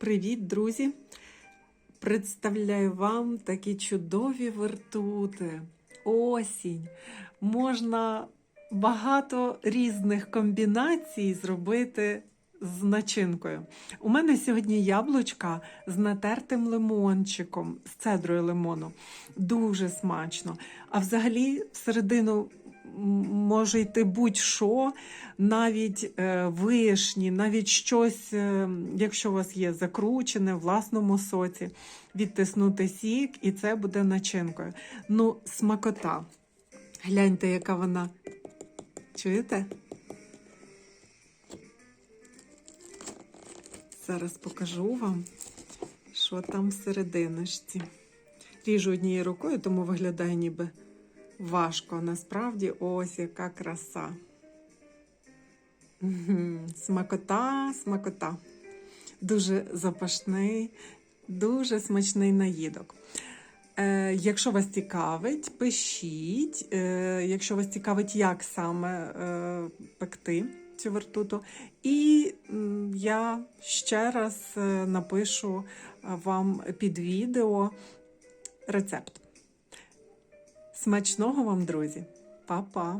Привіт, друзі! Представляю вам такі чудові вертути. Осінь. Можна багато різних комбінацій зробити з начинкою. У мене сьогодні яблучка з натертим лимончиком, з цедрою лимону. Дуже смачно. А взагалі, всередину може йти будь-що, навіть е, вишні, навіть щось, е, якщо у вас є закручене в власному соці, відтиснути сік, і це буде начинкою. Ну, смакота. Гляньте, яка вона. Чуєте? Зараз покажу вам, що там всерединочці. Ріжу однією рукою, тому виглядає ніби важко. Насправді ось яка краса. Смакота, смакота. Дуже запашний, дуже смачний наїдок. Е, якщо вас цікавить, пишіть. Е, якщо вас цікавить, як саме е, пекти цю вертуту. І я ще раз напишу вам під відео рецепт. Смачного вам, друзі! Па-па!